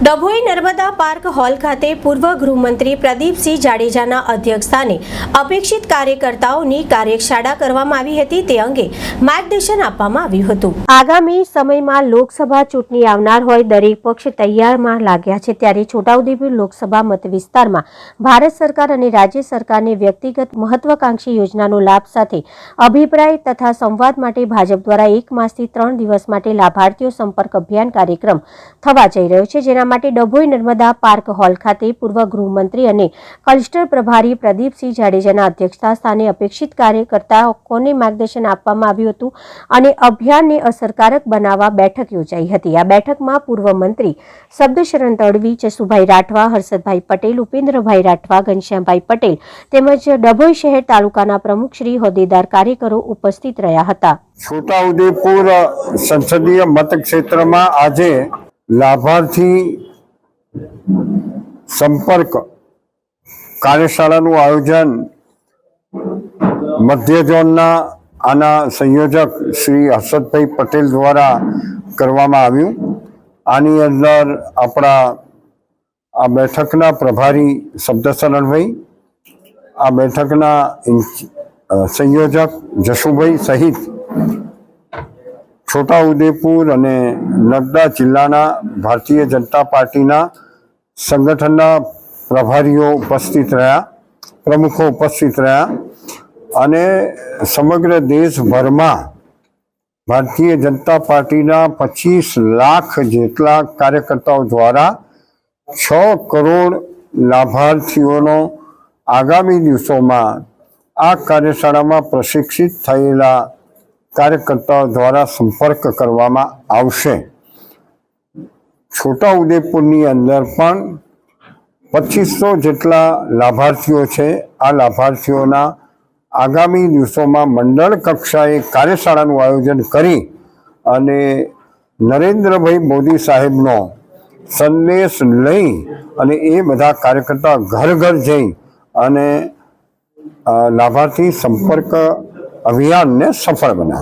Dabhoi Narmada park hall ખાતે પૂર્વ ગૃહમંત્રી પ્રદીપસિંહ જાડેજાના અધ્યક્ષસ્થાને અપેક્ષિત કાર્યકર્તાઓની કાર્યશાળા કરવામાં આવી હતી. તે અંગે માર્ગદર્શન આપવામાં આવ્યું હતું. આગામી સમયમાં લોકસભા ચૂંટણી આવનાર હોય, દરેક પક્ષ તૈયારમાં લાગ્યા છે. ત્યારે છોટાઉદેપુર લોકસભા મત વિસ્તારમાં ભારત સરકાર અને રાજ્ય સરકારની વ્યક્તિગત મહત્વાકાંક્ષી યોજનાનો લાભ સાથે અભિપ્રાય તથા સંવાદ માટે ભાજપ દ્વારા એક માસથી ત્રણ દિવસ માટે લાભાર્થીઓ સંપર્ક અભિયાન કાર્યક્રમ થવા જઈ રહ્યો છે જેના માટે ડભોઈ નર્મદા પાર્ક હોલ ખાતે પૂર્વ ગૃહમંત્રી અને કલ્સ્ટર પ્રભારી પ્રદીપસિંહ જાડેજાના અધ્યક્ષતા સ્થાને અપેક્ષિત કાર્યકર્તાઓને માર્ગદર્શન આપવામાં આવ્યું હતું અને અભિયાનને અસરકારક બનાવવા બેઠક યોજાઈ હતી. આ બેઠકમાં પૂર્વ મંત્રી શબ્દશરણ તડવી જસુભાઈ રાઠવા, હર્ષદભાઈ પટેલ, ઉપેન્દ્રભાઈ રાઠવા, ઘનશ્યામભાઈ પટેલ તેમજ ડભોઈ શહેર તાલુકાના પ્રમુખ શ્રી હોદ્દેદાર કાર્યકરો ઉપસ્થિત રહ્યા હતા. છોટાઉદેપુર સંસદીય મતક્ષેત્રમાં આજે લાભાર્થી સંપર્ક કાર્યશાળાનું આયોજન મધ્ય ઝોનના આના સંયોજક શ્રી હર્ષદભાઈ પટેલ દ્વારા કરવામાં આવ્યું. આની અંદર આપણા આ બેઠકના પ્રભારી શબ્દશરણભાઈ આ બેઠકના સંયોજક જશુભાઈ સહિત છોટાઉદેપુર અને નર્મદા જિલ્લાના ભારતીય જનતા પાર્ટીના સંગઠનના પ્રભારીઓ ઉપસ્થિત રહ્યા, પ્રમુખો ઉપસ્થિત રહ્યા અને સમગ્ર દેશભરમાં ભારતીય જનતા પાર્ટીના પચીસ લાખ જેટલા કાર્યકર્તાઓ દ્વારા છ કરોડ લાભાર્થીઓનો આગામી દિવસોમાં આ કાર્યશાળામાં પ્રશિક્ષિત થયેલા કાર્યકર્તાઓ દ્વારા સંપર્ક કરવામાં આવશે. છોટાઉદેપુરની અંદર પણ પચીસો જેટલા લાભાર્થીઓ છે. આ લાભાર્થીઓના આગામી દિવસોમાં મંડળ કક્ષાએ કાર્યશાળાનું આયોજન કરી અને નરેન્દ્રભાઈ મોદી સાહેબનો સંદેશ લઈ અને એ બધા કાર્યકર્તા ઘર ઘર જઈ અને લાભાર્થી સંપર્ક અભિયાનને સફળ બનાવે